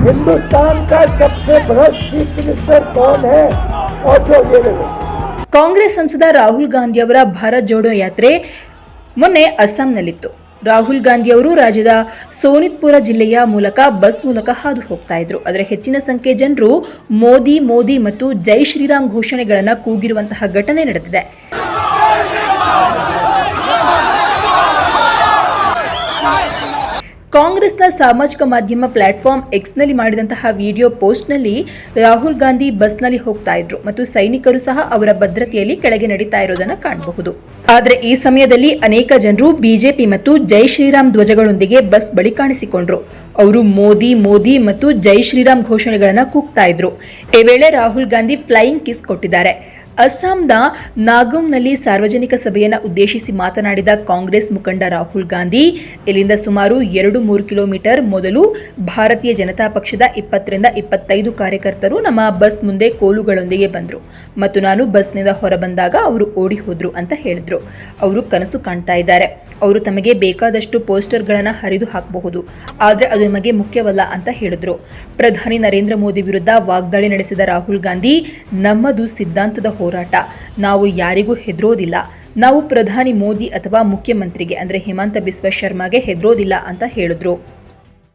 हिंदुस्तान का सबसे भ्रष्ट चीफ मिनिस्टर कौन है और जो ये लोग ಕಾಂಗ್ರೆಸ್ ಸಂಸದ ರಾಹುಲ್ ಗಾಂಧಿ ಅವರ ಭಾರತ್ ಜೋಡೋ ಯಾತ್ರೆ ಮೊನ್ನೆ ಅಸ್ಸಾಂನಲ್ಲಿತ್ತು ರಾಹುಲ್ ಗಾಂಧಿ ಅವರು ರಾಜ್ಯದ ಸೋನಿತ್ಪುರ ಜಿಲ್ಲೆಯ ಮೂಲಕ ಬಸ್ ಮೂಲಕ ಹಾದು ಹೋಗ್ತಾ ಇದ್ರು ಆದರೆ ಹೆಚ್ಚಿನ ಸಂಖ್ಯೆ ಜನರು ಮೋದಿ ಮೋದಿ ಮತ್ತು ಜೈ ಶ್ರೀರಾಮ್ ಘೋಷಣೆಗಳನ್ನು ಕೂಗಿರುವಂತಹ ಘಟನೆ ನಡೆದಿದೆ ಕಾಂಗ್ರೆಸ್ನ ಸಾಮಾಜಿಕ ಮಾಧ್ಯಮ ಪ್ಲಾಟ್ಫಾರ್ಮ್ ಎಕ್ಸ್ನಲ್ಲಿ ಮಾಡಿದಂತಹ ವಿಡಿಯೋ ಪೋಸ್ಟ್ನಲ್ಲಿ ರಾಹುಲ್ ಗಾಂಧಿ ಬಸ್ನಲ್ಲಿ ಹೋಗ್ತಾ ಇದ್ರು ಮತ್ತು ಸೈನಿಕರು ಸಹ ಅವರ ಭದ್ರತೆಯಲ್ಲಿ ಕೆಳಗೆ ನಡೀತಾ ಇರೋದನ್ನು ಕಾಣಬಹುದು. ಆದರೆ ಈ ಸಮಯದಲ್ಲಿ ಅನೇಕ ಜನರು ಬಿಜೆಪಿ ಮತ್ತು ಜೈ ಶ್ರೀರಾಮ್ ಧ್ವಜಗಳೊಂದಿಗೆ ಬಸ್ ಬಳಿ ಕಾಣಿಸಿಕೊಂಡ್ರು. ಅವರು ಮೋದಿ ಮೋದಿ ಮತ್ತು ಜೈ ಶ್ರೀರಾಮ್ ಘೋಷಣೆಗಳನ್ನು ಕೂಗ್ತಾ ಇದ್ರು. ಈ ವೇಳೆ ರಾಹುಲ್ ಗಾಂಧಿ ಫ್ಲೈಯಿಂಗ್ ಕಿಸ್ ಕೊಟ್ಟಿದ್ದಾರೆ. ಅಸ್ಸಾಂನ ನಾಗೋಂಗ್ನಲ್ಲಿ ಸಾರ್ವಜನಿಕ ಸಭೆಯನ್ನು ಉದ್ದೇಶಿಸಿ ಮಾತನಾಡಿದ ಕಾಂಗ್ರೆಸ್ ಮುಖಂಡ ರಾಹುಲ್ ಗಾಂಧಿ, ಇಲ್ಲಿಂದ ಸುಮಾರು ಎರಡು ಮೂರು ಕಿಲೋಮೀಟರ್ ಮೊದಲು ಭಾರತೀಯ ಜನತಾ ಪಕ್ಷದ ಇಪ್ಪತ್ತರಿಂದ ಇಪ್ಪತ್ತೈದು ಕಾರ್ಯಕರ್ತರು ನಮ್ಮ ಬಸ್ ಮುಂದೆ ಕೋಲುಗಳೊಂದಿಗೆ ಬಂದರು. ಮತ್ತು ನಾನು ಬಸ್ನಿಂದ ಹೊರಬಂದಾಗ ಅವರು ಓಡಿ ಹೋದ್ರು ಅಂತ ಹೇಳಿದ್ರು. ಅವರು ಕನಸು ಕಾಣ್ತಾ ಇದ್ದಾರೆ. ಅವರು ತಮಗೆ ಬೇಕಾದಷ್ಟು ಪೋಸ್ಟರ್ಗಳನ್ನು ಹರಿದು ಹಾಕಬಹುದು. ಆದರೆ ಅದು ನಮಗೆ ಮುಖ್ಯವಲ್ಲ ಅಂತ ಹೇಳಿದ್ರು. ಪ್ರಧಾನಿ ನರೇಂದ್ರ ಮೋದಿ ವಿರುದ್ಧ ವಾಗ್ದಾಳಿ ನಡೆಸಿದ ರಾಹುಲ್ ಗಾಂಧಿ ನಮ್ಮದು ಸಿದ್ಧಾಂತದ ಹೋರಾಟ. ನಾವು ಯಾರಿಗೂ ಹೆದರೋದಿಲ್ಲ. ನಾವು ಪ್ರಧಾನಿ ಮೋದಿ ಅಥವಾ ಮುಖ್ಯಮಂತ್ರಿಗೆ, ಅಂದರೆ ಹಿಮಾಂತ ಬಿಸ್ವ ಶರ್ಮಾಗೆ ಹೆದರೋದಿಲ್ಲ ಅಂತ ಹೇಳಿದ್ರು.